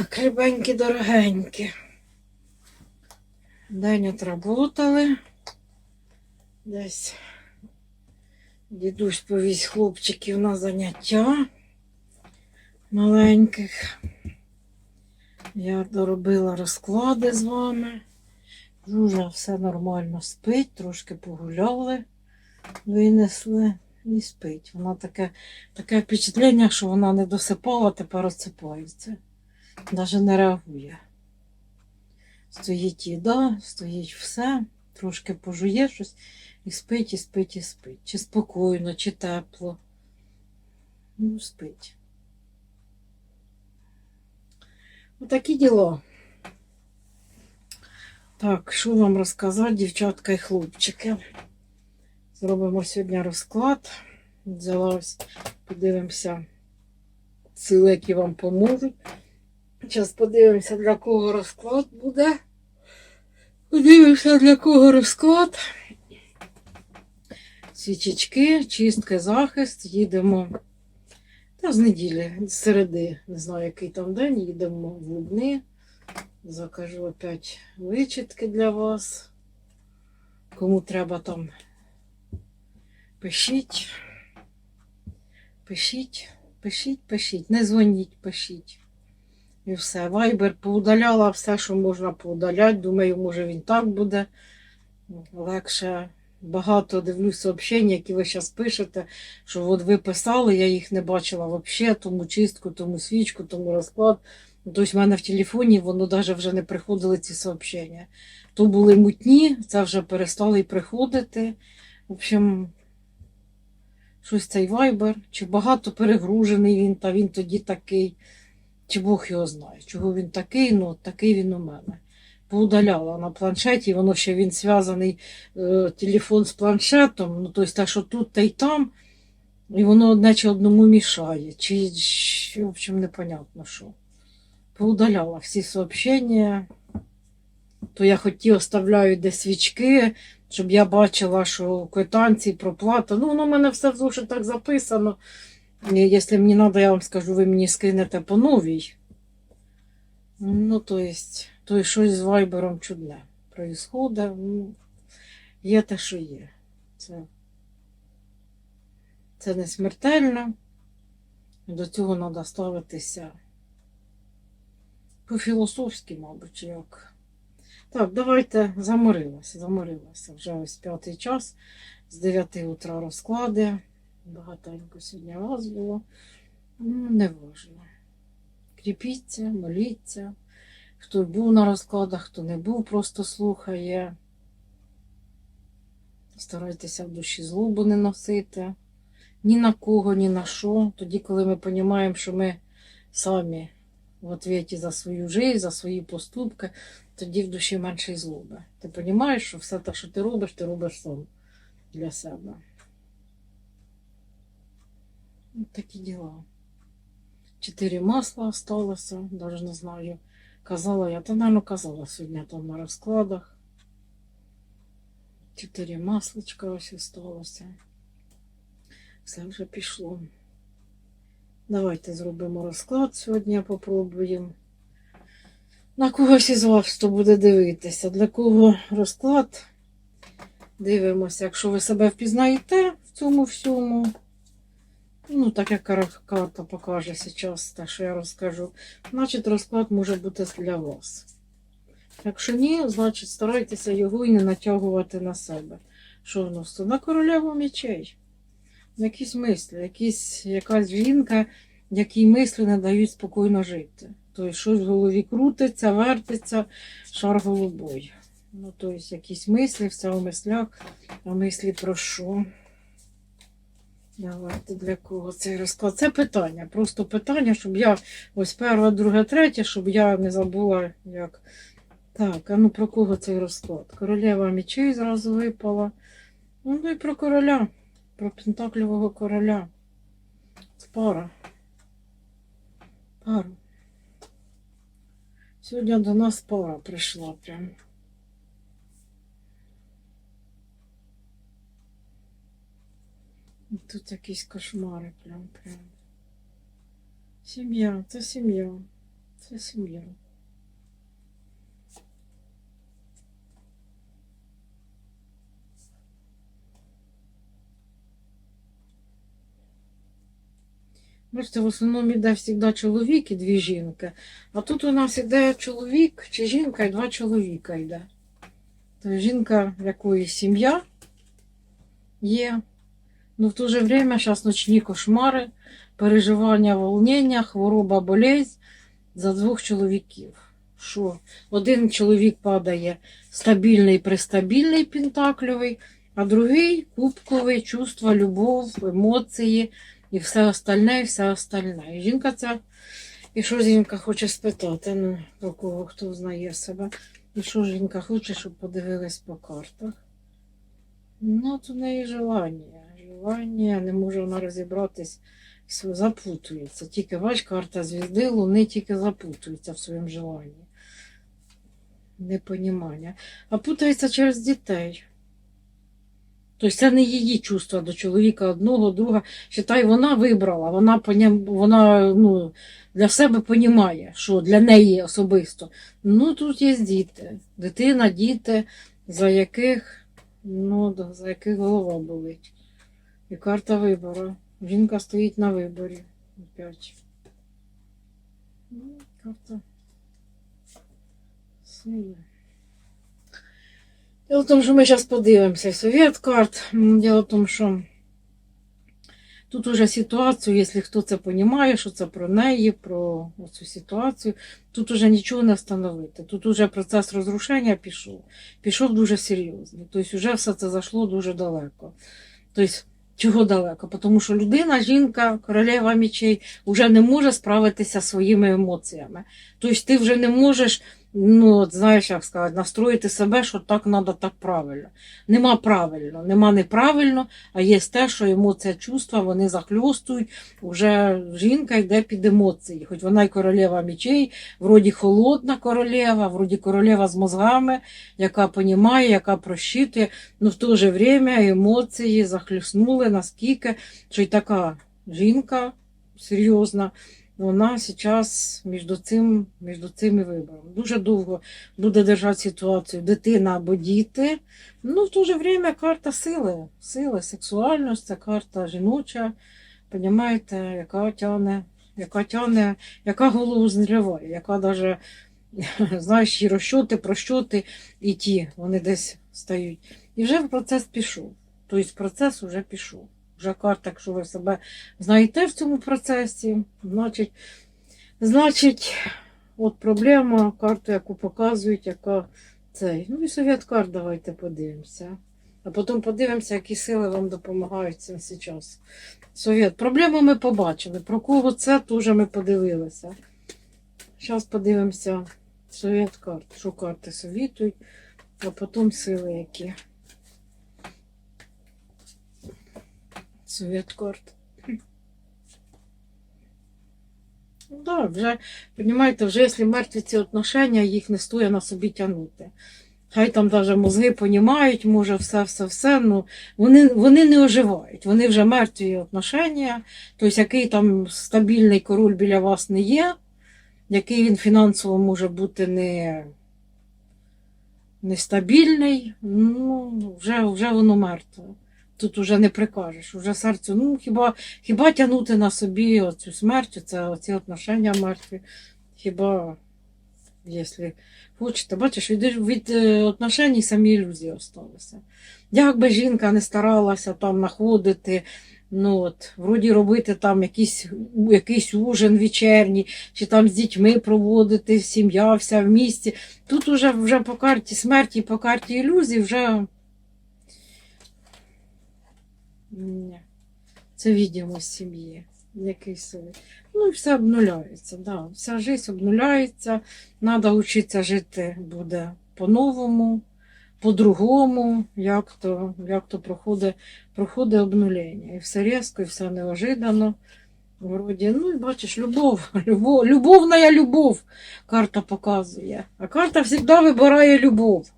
Так, рибенькі дорогенькі. День отработали. Десь дідусь повіз хлопчиків на заняття маленьких. Я доробила розклади з вами. Жужа все нормально спить, трошки погуляли, винесли і спить. Вона таке, таке впечатлення, що вона не досипала, тепер розсипається. Навіть не реагує. Стоїть їда, стоїть все, трошки пожує щось і спить, і спить, і спить. Чи спокійно, чи тепло. Ну, спить. Отакі діла. Так, що вам розказати, дівчатка і хлопчики? Зробимо сьогодні розклад. Взяла ось, подивимося сили, які вам поможуть. Зараз подивимося, для кого розклад буде. Подивимося, для кого розклад. Свічечки, чистки, захист. Їдемо. Та з неділі, з середи, не знаю, який там день, їдемо в Лубни. Закажу опять вичітки для вас. Кому треба там пишіть. Пишіть, пишіть, пишіть. Не дзвоніть, пишіть. І все. Вайбер поудаляла все, що можна поудаляти. Думаю, може він так буде легше. Багато дивлюсь сообщень, які ви зараз пишете, що от ви писали, я їх не бачила взагалі, тому чистку, тому свічку, тому розклад. Тобто в мене в телефоні воно навіть вже не приходили ці сообщення. То були мутні, це вже перестали й приходити. В общем, щось цей вайбер, чи багато перегружений він, та він тоді такий. Чи Бог його знає, чого він такий, ну такий він у мене. Поудаляла на планшеті, воно ще він зв'язаний е, телефон з планшетом, ну тобто те, що тут та й там, і воно чи одному мішає. Чи, чи в общем, непонятно що. Поудаляла всі сообщення. То я хотів оставляю де свічки, щоб я бачила, що квитанції, проплата. Ну, воно в мене все в зошитах записано. Якщо мені треба, я вам скажу, ви мені скинете по новій. Ну, то есть, то есть щось з вайбером чудне происходить. Ну, є те, що є. Це, це не смертельно. До цього треба ставитися по-філософськи, мабуть, як. Так, давайте заморилася, заморилася. Вже ось п'ятий час, з 9 утра розклади. Багатенько сьогодні вас було. Ну, не важно. Кріпіться, моліться. Хто був на розкладах, хто не був, просто слухає. Старайтеся в душі злобу не носити. Ні на кого, ні на що. Тоді, коли ми розуміємо, що ми самі в отвіті за свою життя, за свої поступки, тоді в душі менше злоби. Ти розумієш, що все те, що ти робиш, ти робиш сам для себе. От такі діла. Чотири масла осталося, навіть не знаю. Казала я, та, наверное, казала сьогодні там на розкладах. Чотири масличка ось осталося. Все вже пішло. Давайте зробимо розклад сьогодні, попробуємо. На когось із вас хто буде дивитися, для кого розклад. Дивимося, якщо ви себе впізнаєте в цьому всьому. Ну, так як карта покаже зараз, те, що я розкажу, значить розклад може бути для вас. Якщо ні, значить старайтеся його і не натягувати на себе. Що в нас тут? На королеву мечей. Якісь мислі, якісь, якась жінка, якій мислі не дають спокійно жити. Тобто щось в голові крутиться, вертиться, шар голубой. Ну, тобто якісь мислі, все у мислях, а мислі про що? Давайте для кого цей розклад? Це питання. Просто питання, щоб я ось перше, друге, третє, щоб я не забула, як. Так, а ну про кого цей розклад? Королева мечей зразу випала. Ну і про короля, про пентаклівого короля. Пара. Пара. Сьогодні до нас пара прийшла прям. Тут якісь кошмари прям прям. Сім'я, це сім'я. Це сім'я. Бачите, в основному йде завжди чоловік і дві жінки. А тут у нас іде чоловік чи жінка і два чоловіка йде. Тобто жінка, в якої сім'я є. Ну, в то же время зараз ночні кошмари, переживання, волнення, хвороба, болезнь за двох чоловіків. Що один чоловік падає стабільний, пристабільний пентакльовий, а другий кубковий, чувства, любов, емоції і все остальне, і все остальне. І жінка ця, і що жінка хоче спитати, ну, про кого хто знає себе. І що жінка хоче, щоб подивились по картах. Ну, от у неї желання. Желання, не може вона розібратись, запутується. Тільки бач, карта звізди, луни тільки запутується в своєму желанні. Непонімання. А путається через дітей. Тобто це не її чувства до чоловіка одного, друга. Считай, вона вибрала, вона, вона ну, для себе понімає, що для неї особисто. Ну, тут є діти. Дитина, діти, за яких, ну, за яких голова болить. І карта вибору. Жінка стоїть на виборі. Опять. Ну, карта. Сили. Дело в тому, що ми зараз подивимося совет карт. М, Дело в тому, що тут уже ситуацію, якщо хто це розуміє, що це про неї, про цю ситуацію, тут уже нічого не встановити. Тут уже процес розрушення пішов. Пішов дуже серйозно. Тобто вже все це зайшло дуже далеко. Тобто, чого далеко? Тому що людина, жінка, королева мічей, вже не може справитися своїми емоціями. Тобто ти вже не можеш ну, от, знаєш, як сказати, настроїти себе, що так треба, так правильно. Нема правильно, нема неправильно, а є те, що емоція, чувства, вони захльостують. Уже жінка йде під емоції. Хоч вона й королева мічей, вроді холодна королева, вроді королева з мозгами, яка понімає, яка прощитує, але в то же время емоції захлюснули наскільки, що й така жінка серйозна, вона зараз між цим, між цими виборами. Дуже довго буде держати ситуацію дитина або діти. Ну, в то же время карта сили, сили, сексуальність, це карта жіноча, понімаєте, яка тягне, яка тягне, яка голову зриває, яка даже, знаєш, і розчоти, прощоти і ті, вони десь стають. І вже процес пішов. Тобто процес вже пішов. Вже карта, якщо ви себе знаєте в цьому процесі, значить, значить, от проблема, карту, яку показують, яка цей. Ну і совет давайте подивимося. А потім подивимося, які сили вам допомагають цим зараз. Совет. Проблему ми побачили. Про кого це теж ми подивилися. Зараз подивимося совет карт, що карти совітують, а потім сили які. Совет карт. Ну да, вже, розумієте, вже якщо мертві ці отношення, їх не стоїть на собі тягнути. Хай там навіть мозги понімають, може, все, все, все. Ну, вони, вони не оживають. Вони вже мертві отношення. Тобто, який там стабільний король біля вас не є, який він фінансово може бути не, нестабільний, ну, вже, вже воно мертве. Тут уже не прикажеш, уже серцю, ну хіба, хіба тягнути на собі оцю смерть, це оці отношення мертві. Хіба, якщо хочете, бачиш, від, від е, отношень самі ілюзії залишилися. Як би жінка не старалася там знаходити, ну от, вроді робити там якийсь, якийсь ужин вечірній, чи там з дітьми проводити, сім'я вся в місті. Тут уже, вже по карті смерті, по карті ілюзій вже. Ні. Це відомість сім'ї. Який сили. Ну і все обнуляється. Да. Вся життя обнуляється. Треба вчитися жити буде по-новому, по-другому, як то, як то проходить, проходить обнулення. І все різко, і все неожиданно. Вроді, ну і бачиш, любов, любов, любовна любов карта показує. А карта завжди вибирає любов.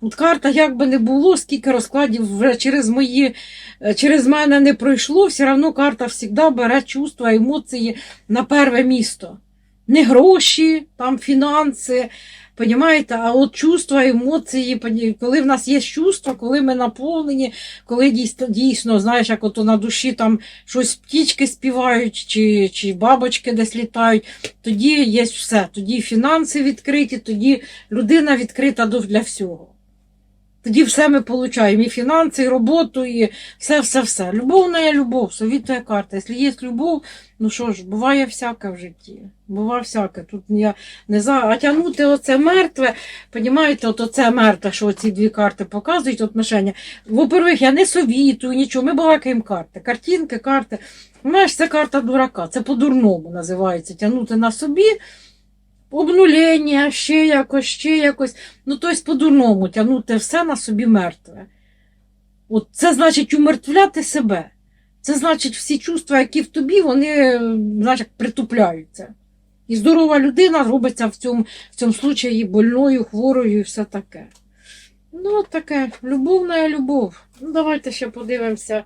От карта, як би не було, скільки розкладів вже через мої, е, через мене не пройшло, все одно карта завжди бере чувства, емоції на перше місто. не гроші, там фінанси. Понімаєте, а от чувства, емоції, коли в нас є чувства, коли ми наповнені, коли дійсно, дійсно знаєш, як ото на душі там щось птічки співають, чи, чи бабочки десь літають, тоді є все. Тоді фінанси відкриті, тоді людина відкрита для всього. Тоді все ми получаємо. І фінанси, і роботу, і все, все, все. Любов не є любов, совітує карта. Якщо є любов, ну що ж, буває всяке в житті. Буває всяке. Тут я не за. А тягнути оце мертве, понімаєте, от оце мертве, що ці дві карти показують отношення. Во-первых, я не совітую нічого, ми балакаємо карти. Картинки, карти. Знаєш, це карта дурака, це по-дурному називається. Тягнути на собі. Обнулення, ще якось, ще якось. Ну, тобто по-дурному тягнути все на собі мертве. От це значить умертвляти себе. Це значить всі чувства, які в тобі, вони знаєш, притупляються. І здорова людина робиться в цьому, в цьому случаї больною, хворою і все таке. Ну, таке, любовна любов. Ну, давайте ще подивимося.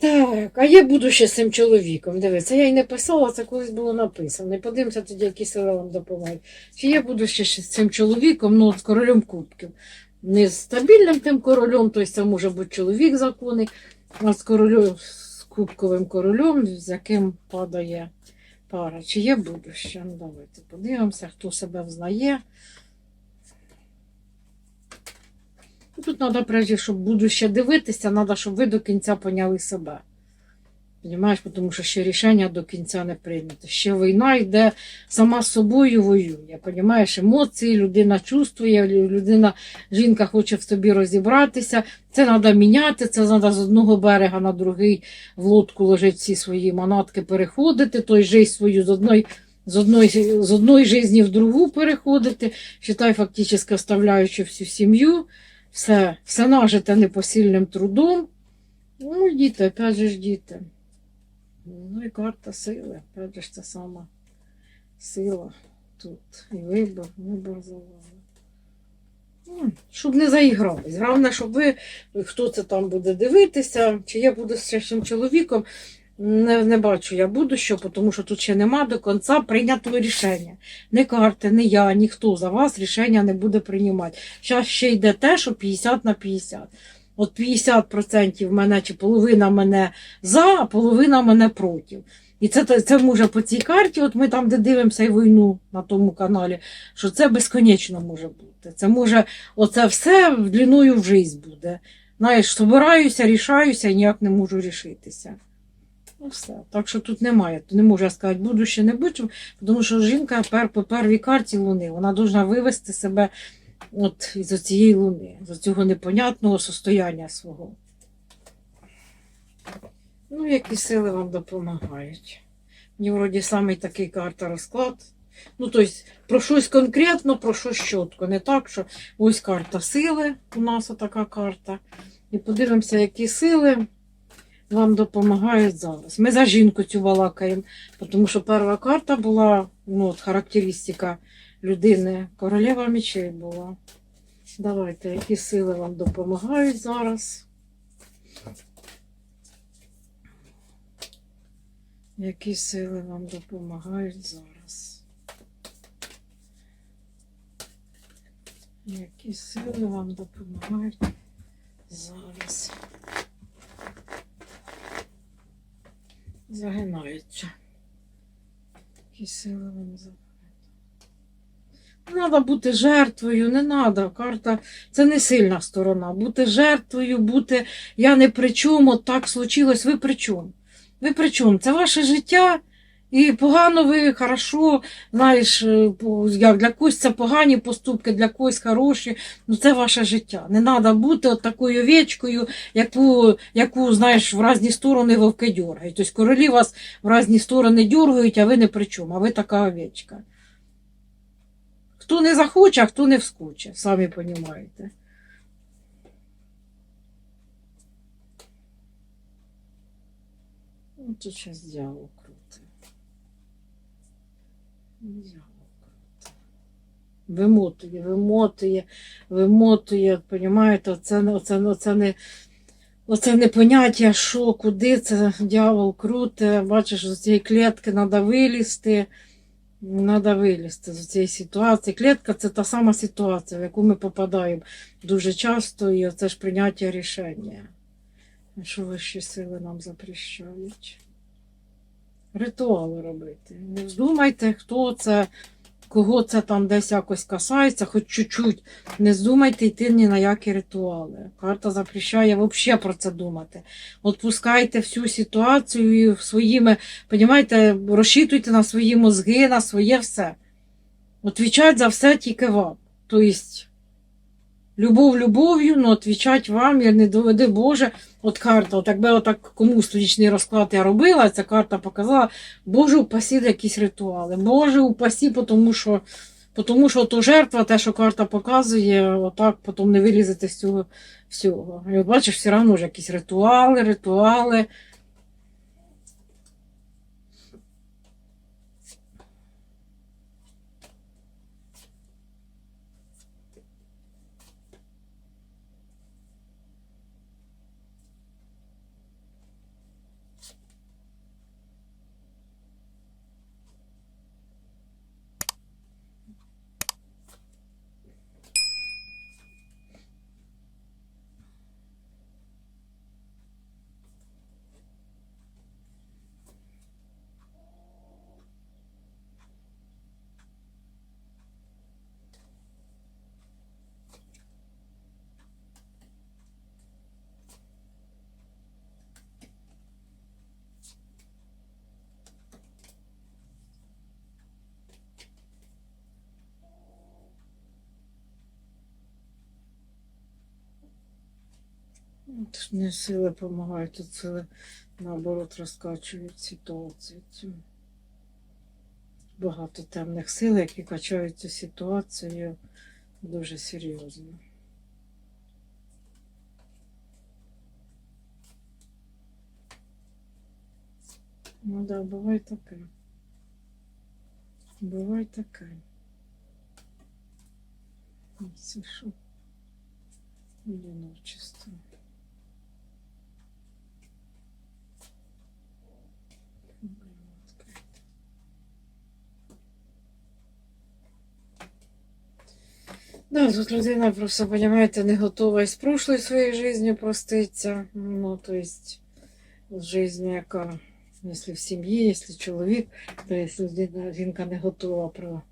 Так, а я буду ще з цим чоловіком. Дивіться, я й не писала, це колись було написано. І подивимося тоді, які сили вам допомагають. Чи я буду ще з цим чоловіком, ну, з королем кубків. Не з стабільним тим королем, тобто це може бути чоловік законний, а з королем, з кубковим королем, з яким падає пара. Чи є будуще? Ну, давайте подивимося, хто себе взнає. Ну, Тут треба, прежде, щоб будуще дивитися, треба, щоб ви до кінця поняли себе. Понімаєш, тому що ще рішення до кінця не прийнято. Ще війна йде сама з собою воює. Понімаєш, емоції, людина чувствує, людина, жінка хоче в собі розібратися. Це треба міняти, це треба з одного берега на другий в лодку ложити всі свої манатки, переходити, той жизнь свою з одної. З одної, з одної жизни в другу переходити, считай, фактично оставляючи всю сім'ю, все, все нажите непосильним трудом. Ну, діти, опять же ж діти. Ну і карта сили, опять же ж це сама сила тут. І вибор, вибор за вами. Ну, Щоб не заігрались. Головне, щоб ви, хто це там буде дивитися, чи я буду з цим чоловіком, не, не бачу я буду тому що тут ще нема до кінця прийнятого рішення. Не карти, не я, ніхто за вас рішення не буде приймати. Зараз ще йде те, що 50 на 50. От 50% мене чи половина мене за, а половина мене проти. І це, це може по цій карті, от ми там, де дивимося і війну на тому каналі, що це безконечно може бути. Це може, оце все длиною в життя буде. Знаєш, собираюся, рішаюся і ніяк не можу рішитися. Ну все. Так що тут немає. Не можу я сказати, буду ще не буду, тому що жінка пер, по первій карті Луни, вона повинна вивести себе от із цієї луни, з цього непонятного состояння свого. Ну, які сили вам допомагають. Мені вроді самий такий карта розклад. Ну, тобто, про щось конкретно, про щось чітко. Не так, що ось карта сили, у нас така карта. І подивимося, які сили вам допомагають зараз. Ми за жінку цю балакаємо, тому що перша карта була, ну, от характеристика людини. Королева мечей була. Давайте, які сили вам допомагають зараз? Які сили вам допомагають зараз? Які сили вам допомагають зараз? Загинаються. Які сили вам запам'ятали? Не треба бути жертвою, не треба. Карта це не сильна сторона. Бути жертвою, бути я не при чому, так случилось. Ви при чому? Ви при чому? Це ваше життя. І погано ви, хорошо, знаєш, е, як для когось це погані поступки, для когось хороші. Ну це ваше життя. Не треба бути от такою овечкою, яку, яку, знаєш, в різні сторони вовки дергають. Тобто королі вас в різні сторони дергають, а ви не при чому, а ви така овечка. Хто не захоче, а хто не вскоче, самі розумієте. Ну, тут зараз круте. Вимотує, вимотує, вимотує, розумієте, оце, не- оце, оце не. Оце непоняття, що, куди це дьявол круте. Бачиш, з цієї клітки треба вилізти. Треба вилізти з цієї ситуації. Клітка це та сама ситуація, в яку ми попадаємо дуже часто, і це ж прийняття рішення. Що вищі сили нам запрещають? Ритуали робити. Не вздумайте, хто це, кого це там десь якось касається, хоч чуть-чуть. Не здумайте йти ні на які ритуали. Карта запрещає взагалі про це думати. Отпускайте всю ситуацію своїми, понімаєте, розчитуйте на свої мозги, на своє все. Отвічать за все тільки вам. Тобто, любов любов'ю, але відвічать вам, і не доведи Боже, от карта, от якби отак комусь тодішній розклад я робила, ця карта показала, Боже, упасі якісь ритуали. Боже, упасі, тому що, тому що то жертва, те, що карта показує, отак потім не вилізете з цього всього. І от бачиш, все одно ж якісь ритуали, ритуали. Не сили допомагають, тут сили наоборот розкачують ситуацію. цю. Багато темних сил, які качають цю ситуацію дуже серйозно. Ну да, буває таке. Буває таке. Це що? Одиночество. Да, тут людина просто, понимаете, не готова із прошлої своєї житті проститься. Ну, то есть, життя, яка, якщо в сім'ї, якщо чоловік, то якщо людина, жінка не готова про,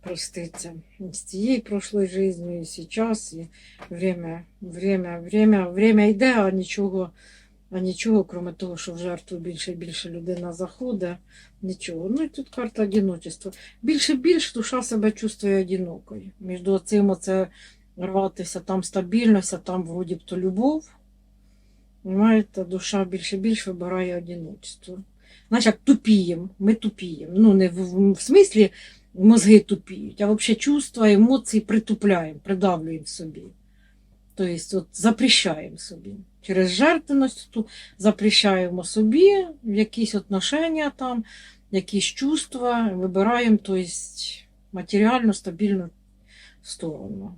проститься з цієї прошлої житті, і зараз, і время, время, время, время йде, а нічого, а нічого, крім того, що в жертву більше і більше людина заходить, нічого. Ну і тут карта одиночества. Більше і більше душа себе чувствує одинокою. Між цим оце рватися, там стабільність, а там вроді б то любов. Понимаєте, душа більше і більше вибирає одиночество. Знаєш, як тупіємо, ми тупіємо. Ну, не в, в смислі мозги тупіють, а взагалі чувства, емоції притупляємо, придавлюємо собі. Тобто от, запрещаємо собі. Через жертвеність запрещаємо собі якісь отношення там, якісь чувства, вибираємо то есть, матеріально стабільну сторону.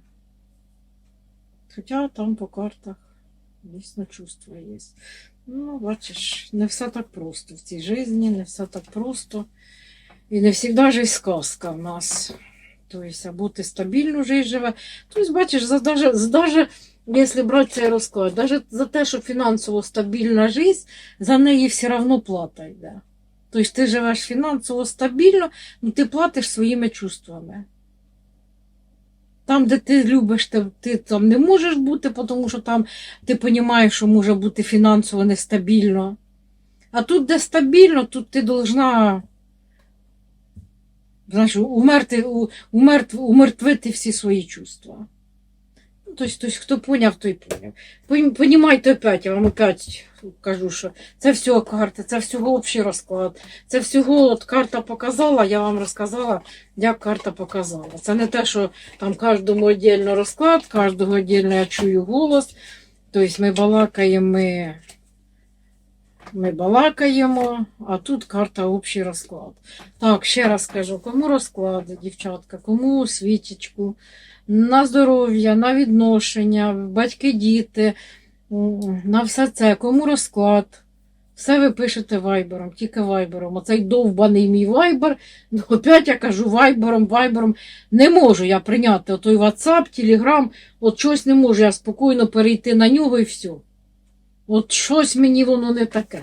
Хоча там по картах дійсно чувства є. Ну, бачиш, не все так просто в цій житті, не все так просто. І не завжди ж сказка в нас. Тобто, або ти стабільну життя. Тобто, бачиш, даже, якщо брати цей розклад, навіть за те, що фінансово стабільна життя, за неї все одно плата йде. Тобто ти живеш фінансово стабільно, але ти платиш своїми чувствами. Там, де ти любиш, ти, ти там не можеш бути, тому що там ти розумієш, що може бути фінансово нестабільно. А тут, де стабільно, тут ти должна знаєш, умерти, у- умертв, умертвити всі свої чувства. Ну, тобто, хто поняв, той поняв. Пон- Понімайте опять, я вам опять кажу, що це всього карта, це всього общий розклад. Це всього от карта показала, я вам розказала, як карта показала. Це не те, що там кожному віддільно розклад, кожного віддільно я чую голос. Тобто ми балакаємо, ми, ми балакаємо, а тут карта общий розклад. Так, ще раз кажу, кому розклади, дівчатка, кому свічечку, на здоров'я, на відношення, батьки, діти, На все це, кому розклад. Все ви пишете вайбером, тільки вайбером. Оцей довбаний мій вайбер. Ну, опять я кажу вайбером, вайбером. Не можу я прийняти отой WhatsApp, Telegram, от щось не можу я спокійно перейти на нього і все. От щось мені воно не таке.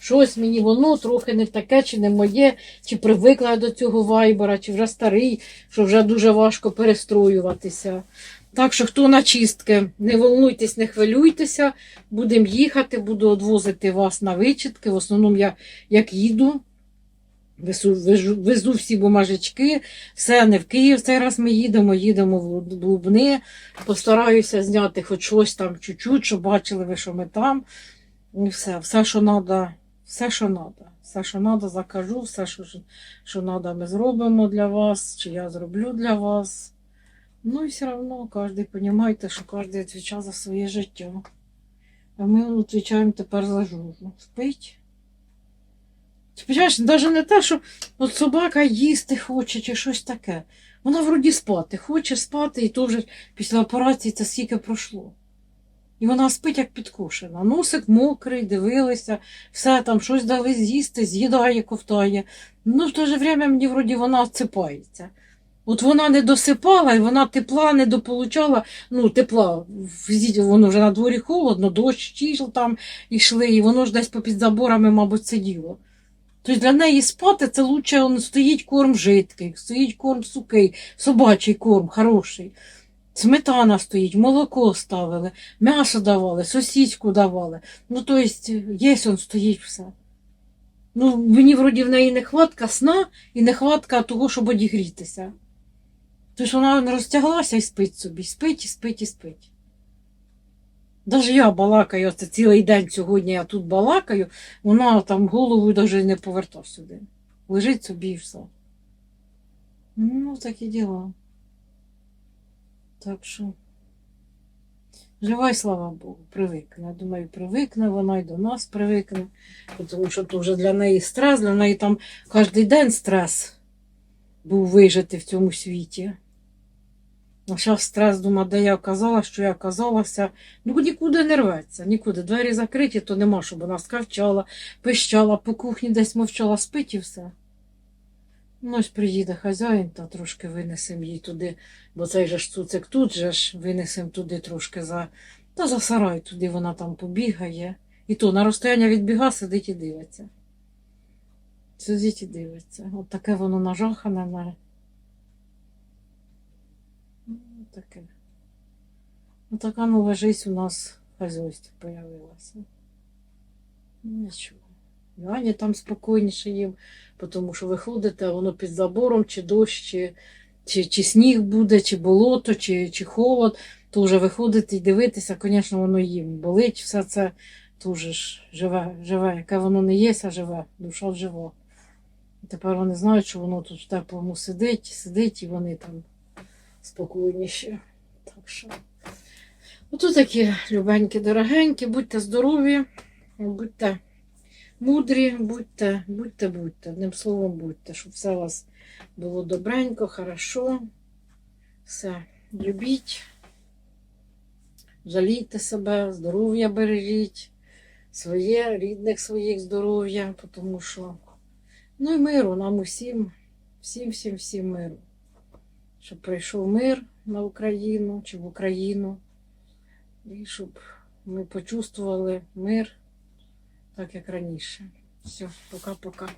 Щось мені воно трохи не таке, чи не моє, чи привикла до цього вайбера, чи вже старий, що вже дуже важко перестроюватися. Так що, хто на чистки, не волнуйтесь, не хвилюйтеся, будемо їхати, буду відвозити вас на вичітки. В основному я як їду, везу, везу, везу всі бумажечки, все не в Київ. Цей раз ми їдемо, їдемо в Луб- Лубни. Постараюся зняти хоч щось там чуть-чуть, щоб бачили ви, що ми там. І все, все, що треба, все, що треба. Все, що треба, закажу, все, що, що треба, ми зробимо для вас, чи я зроблю для вас. Ну і все одно кожен, розумієте, що кожен відповідає за своє життя. А ми відповідаємо тепер за жужу. Спить. Розумієш, навіть не те, що от собака їсти хоче чи щось таке. Вона вроді спати, хоче спати, і то вже після операції це скільки пройшло. І вона спить як підкошена. Носик мокрий, дивилися, все там щось дали з'їсти, з'їдає, ковтає. Ну, в те же время мені вроді вона отсипається. От вона не досипала, і вона тепла не дополучала. Ну, тепла, воно вже на дворі холодно, дощ, там йшли, і воно ж десь попід заборами, мабуть, сиділо. Тобто для неї спати це лучше он, стоїть корм жидкий, стоїть корм сухий, собачий корм, хороший. Сметана стоїть, молоко ставили, м'ясо давали, сосіську давали. Ну, тобто, є он стоїть все. Ну, мені вроді в неї не хватка сна і не хватка того, щоб одігрітися. Тож вона розтяглася і спить собі, спить і спить і спить. Даже я балакаю, оце цілий день сьогодні я тут балакаю, вона там голову навіть не повертав сюди. Лежить собі і все. Ну, такі діла. Так що. Жива й слава Богу, привикне. Я думаю, привикне, вона й до нас привикне. Тому що то вже для неї стрес, для неї там кожен день стрес був вижити в цьому світі. А зараз стрес думає, де я оказалася, що я оказалася. Ну нікуди не рветься, нікуди. Двері закриті, то нема, щоб вона скавчала, пищала, по кухні десь мовчала, спить і все. Ну, ось приїде хазяїн, та трошки винесемо їй туди, бо цей же ж цуцик тут же ж винесемо туди трошки за. Та за сарай туди вона там побігає. І то на розстояння від біга сидить і дивиться. Сидить і дивиться. От таке воно нажахане на. Ну, таке. Ну, така нова жизнь у нас в хазяйстві появилася. Ну, Нічого. Аня там спокійніше їм, тому що ви ходите, а воно під забором, чи дощ, чи, чи, чи сніг буде, чи болото, чи, чи холод, то вже виходите і дивитися, звісно, воно їм болить, все це дуже ж живе, живе, яке воно не є, а живе, душа жива. Тепер вони знають, що воно тут в теплому сидить, сидить, і вони там спокійніші. Так що. Ото такі любенькі, дорогенькі, будьте здорові, будьте мудрі, будьте, будьте, будьте, одним словом, будьте, щоб все у вас було добренько, хорошо. Все, любіть, жалійте себе, здоров'я бережіть, своє, рідних своїх здоров'я, тому що. Ну і миру нам усім, всім, всім, всім миру. Щоб прийшов мир на Україну чи в Україну. І щоб ми почувствували мир так як раніше. Все, пока-пока.